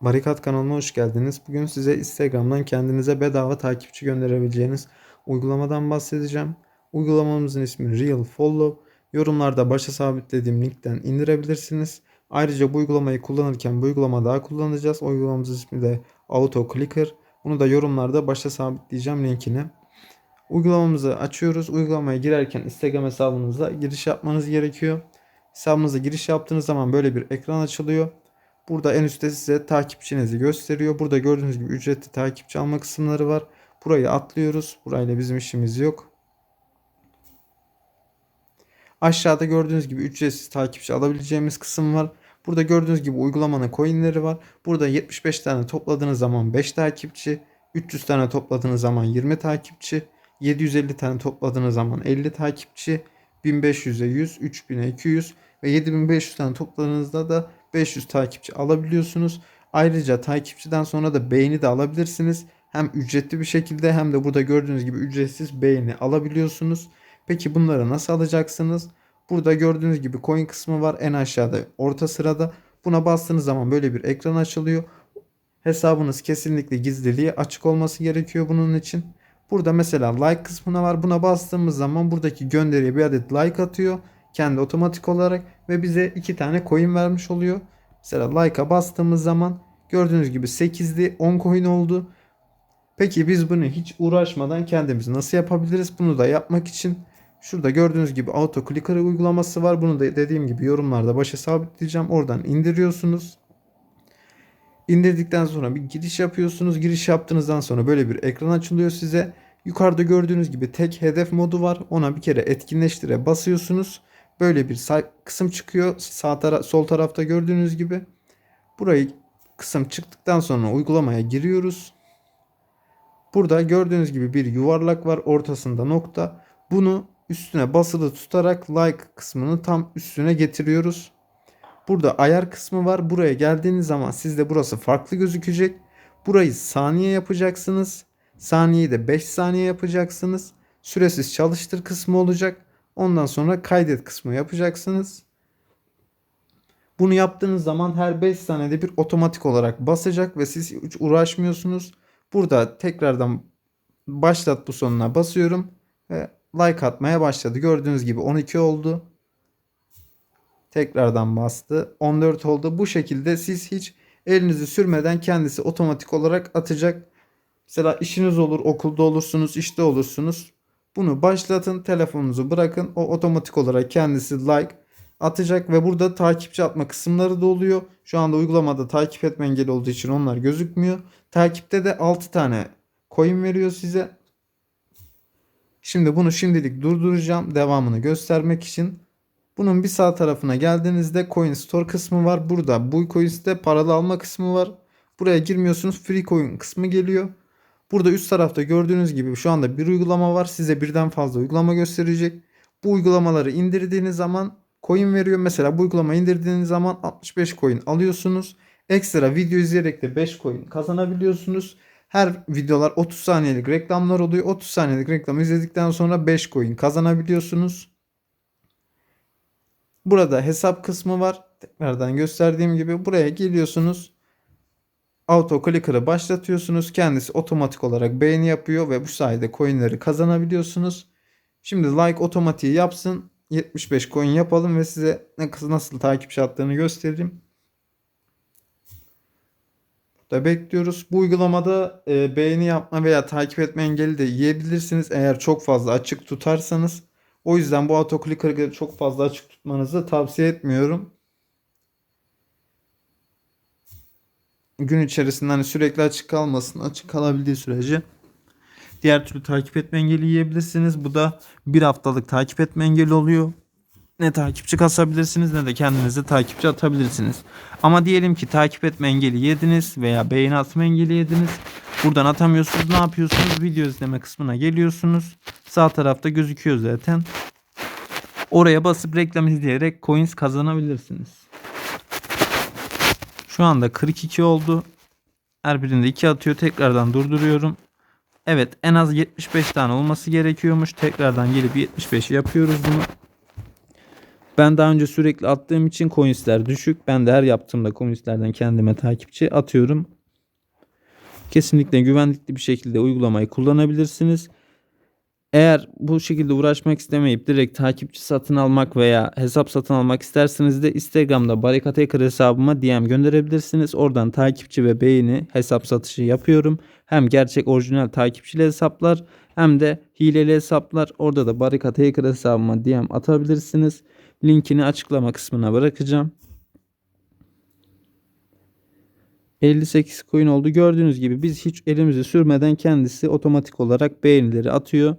Barikat kanalıma hoş geldiniz. Bugün size Instagram'dan kendinize bedava takipçi gönderebileceğiniz uygulamadan bahsedeceğim. Uygulamamızın ismi Real Follow. Yorumlarda başa sabitlediğim linkten indirebilirsiniz. Ayrıca bu uygulamayı kullanırken bu uygulama daha kullanacağız. Uygulamamızın ismi de Auto Clicker. Bunu da yorumlarda başa sabitleyeceğim linkini. Uygulamamızı açıyoruz. Uygulamaya girerken Instagram hesabınıza giriş yapmanız gerekiyor. Hesabınıza giriş yaptığınız zaman böyle bir ekran açılıyor. Burada en üstte size takipçinizi gösteriyor. Burada gördüğünüz gibi ücretli takipçi alma kısımları var. Burayı atlıyoruz. Burayla bizim işimiz yok. Aşağıda gördüğünüz gibi ücretsiz takipçi alabileceğimiz kısım var. Burada gördüğünüz gibi uygulamanın coinleri var. Burada 75 tane topladığınız zaman 5 takipçi, 300 tane topladığınız zaman 20 takipçi, 750 tane topladığınız zaman 50 takipçi, 1500'e 100, 3000'e 200 ve 7500 tane topladığınızda da 500 takipçi alabiliyorsunuz. Ayrıca takipçiden sonra da beğeni de alabilirsiniz. Hem ücretli bir şekilde hem de burada gördüğünüz gibi ücretsiz beğeni alabiliyorsunuz. Peki bunları nasıl alacaksınız? Burada gördüğünüz gibi coin kısmı var en aşağıda orta sırada. Buna bastığınız zaman böyle bir ekran açılıyor. Hesabınız kesinlikle gizliliği açık olması gerekiyor bunun için. Burada mesela like kısmına var. Buna bastığımız zaman buradaki gönderiye bir adet like atıyor. Kendi otomatik olarak ve bize iki tane coin vermiş oluyor. Mesela like'a bastığımız zaman gördüğünüz gibi 8'li 10 coin oldu. Peki biz bunu hiç uğraşmadan kendimiz nasıl yapabiliriz? Bunu da yapmak için şurada gördüğünüz gibi auto clicker uygulaması var. Bunu da dediğim gibi yorumlarda başa sabitleyeceğim. Oradan indiriyorsunuz. İndirdikten sonra bir giriş yapıyorsunuz. Giriş yaptığınızdan sonra böyle bir ekran açılıyor size. Yukarıda gördüğünüz gibi tek hedef modu var. Ona bir kere etkinleştire basıyorsunuz. Böyle bir kısım çıkıyor. Sağ tara sol tarafta gördüğünüz gibi. Burayı kısım çıktıktan sonra uygulamaya giriyoruz. Burada gördüğünüz gibi bir yuvarlak var. Ortasında nokta. Bunu üstüne basılı tutarak like kısmını tam üstüne getiriyoruz. Burada ayar kısmı var. Buraya geldiğiniz zaman sizde burası farklı gözükecek. Burayı saniye yapacaksınız. Saniyeyi de 5 saniye yapacaksınız. Süresiz çalıştır kısmı olacak. Ondan sonra kaydet kısmı yapacaksınız. Bunu yaptığınız zaman her 5 saniyede bir otomatik olarak basacak ve siz hiç uğraşmıyorsunuz. Burada tekrardan başlat butonuna basıyorum ve like atmaya başladı. Gördüğünüz gibi 12 oldu. Tekrardan bastı. 14 oldu. Bu şekilde siz hiç elinizi sürmeden kendisi otomatik olarak atacak. Mesela işiniz olur, okulda olursunuz, işte olursunuz. Bunu başlatın, telefonunuzu bırakın. O otomatik olarak kendisi like atacak ve burada takipçi atma kısımları da oluyor. Şu anda uygulamada takip etme engeli olduğu için onlar gözükmüyor. Takipte de 6 tane coin veriyor size. Şimdi bunu şimdilik durduracağım devamını göstermek için. Bunun bir sağ tarafına geldiğinizde Coin Store kısmı var. Burada bu coins'te paralı alma kısmı var. Buraya girmiyorsunuz. Free coin kısmı geliyor. Burada üst tarafta gördüğünüz gibi şu anda bir uygulama var. Size birden fazla uygulama gösterecek. Bu uygulamaları indirdiğiniz zaman coin veriyor. Mesela bu uygulama indirdiğiniz zaman 65 coin alıyorsunuz. Ekstra video izleyerek de 5 coin kazanabiliyorsunuz. Her videolar 30 saniyelik reklamlar oluyor. 30 saniyelik reklamı izledikten sonra 5 coin kazanabiliyorsunuz. Burada hesap kısmı var. Tekrardan gösterdiğim gibi buraya geliyorsunuz. Auto Clicker'ı başlatıyorsunuz. Kendisi otomatik olarak beğeni yapıyor ve bu sayede coinleri kazanabiliyorsunuz. Şimdi like otomatiği yapsın. 75 coin yapalım ve size nasıl takipçi attığını göstereyim. Burada bekliyoruz. Bu uygulamada e, beğeni yapma veya takip etme engeli de yiyebilirsiniz eğer çok fazla açık tutarsanız. O yüzden bu auto clicker'ı çok fazla açık tutmanızı tavsiye etmiyorum. Gün içerisinde hani sürekli açık kalmasın. Açık kalabildiği sürece diğer türlü takip etme engeli yiyebilirsiniz. Bu da bir haftalık takip etme engeli oluyor. Ne takipçi kasabilirsiniz ne de kendinize takipçi atabilirsiniz. Ama diyelim ki takip etme engeli yediniz veya beğeni atma engeli yediniz. Buradan atamıyorsunuz. Ne yapıyorsunuz? Video izleme kısmına geliyorsunuz. Sağ tarafta gözüküyor zaten. Oraya basıp reklam izleyerek coins kazanabilirsiniz. Şu anda 42 oldu. Her birinde 2 atıyor. Tekrardan durduruyorum. Evet en az 75 tane olması gerekiyormuş. Tekrardan gelip 75 yapıyoruz bunu. Ben daha önce sürekli attığım için coinsler düşük. Ben de her yaptığımda coinslerden kendime takipçi atıyorum. Kesinlikle güvenlikli bir şekilde uygulamayı kullanabilirsiniz. Eğer bu şekilde uğraşmak istemeyip direkt takipçi satın almak veya hesap satın almak isterseniz de Instagram'da Barikat Hacker hesabıma DM gönderebilirsiniz. Oradan takipçi ve beğeni hesap satışı yapıyorum. Hem gerçek orijinal takipçili hesaplar hem de hileli hesaplar. Orada da Barikat Hacker hesabıma DM atabilirsiniz. Linkini açıklama kısmına bırakacağım. 58 coin oldu. Gördüğünüz gibi biz hiç elimizi sürmeden kendisi otomatik olarak beğenileri atıyor.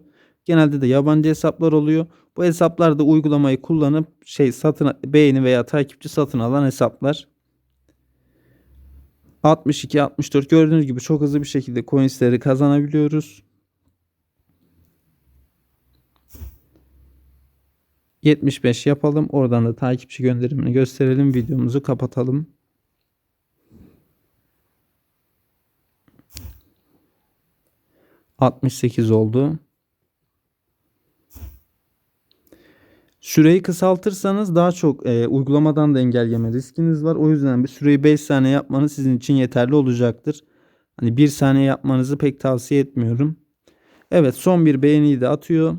Genelde de yabancı hesaplar oluyor. Bu hesaplarda uygulamayı kullanıp şey satın beğeni veya takipçi satın alan hesaplar. 62 64 gördüğünüz gibi çok hızlı bir şekilde coinsleri kazanabiliyoruz. 75 yapalım. Oradan da takipçi gönderimini gösterelim. Videomuzu kapatalım. ...68 oldu. Süreyi kısaltırsanız daha çok e, uygulamadan da engelleme riskiniz var. O yüzden bir süreyi 5 saniye yapmanız sizin için yeterli olacaktır. Hani 1 saniye yapmanızı pek tavsiye etmiyorum. Evet son bir beğeniyi de atıyor.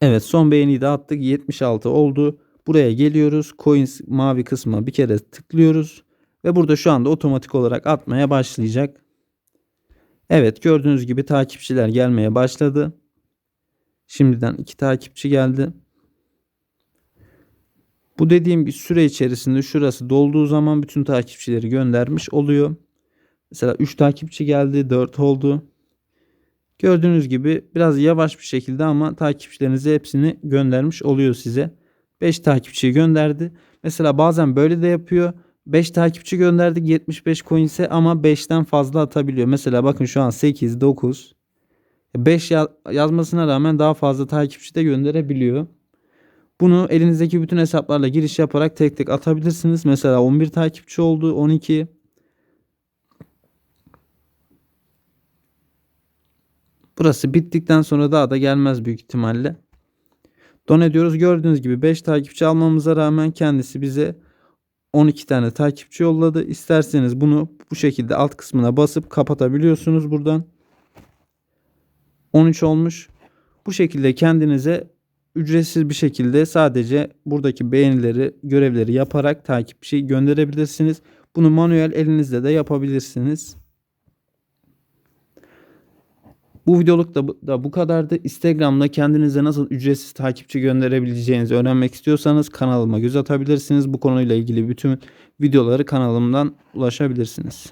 Evet son beğeniyi de attık. 76 oldu. Buraya geliyoruz. Coins mavi kısma bir kere tıklıyoruz. Ve burada şu anda otomatik olarak atmaya başlayacak. Evet gördüğünüz gibi takipçiler gelmeye başladı. Şimdiden iki takipçi geldi. Bu dediğim bir süre içerisinde şurası dolduğu zaman bütün takipçileri göndermiş oluyor. Mesela 3 takipçi geldi 4 oldu. Gördüğünüz gibi biraz yavaş bir şekilde ama takipçilerinize hepsini göndermiş oluyor size. 5 takipçiyi gönderdi. Mesela bazen böyle de yapıyor. 5 takipçi gönderdik 75 coins'e ama 5'ten fazla atabiliyor. Mesela bakın şu an 8, 9, 5 yazmasına rağmen daha fazla takipçi de gönderebiliyor. Bunu elinizdeki bütün hesaplarla giriş yaparak tek tek atabilirsiniz. Mesela 11 takipçi oldu, 12. Burası bittikten sonra daha da gelmez büyük ihtimalle. Don ediyoruz. Gördüğünüz gibi 5 takipçi almamıza rağmen kendisi bize 12 tane takipçi yolladı. İsterseniz bunu bu şekilde alt kısmına basıp kapatabiliyorsunuz buradan. 13 olmuş. Bu şekilde kendinize ücretsiz bir şekilde sadece buradaki beğenileri, görevleri yaparak takipçi gönderebilirsiniz. Bunu manuel elinizde de yapabilirsiniz. Bu videoluk da, da bu kadardı. Instagram'da kendinize nasıl ücretsiz takipçi gönderebileceğinizi öğrenmek istiyorsanız kanalıma göz atabilirsiniz. Bu konuyla ilgili bütün videoları kanalımdan ulaşabilirsiniz.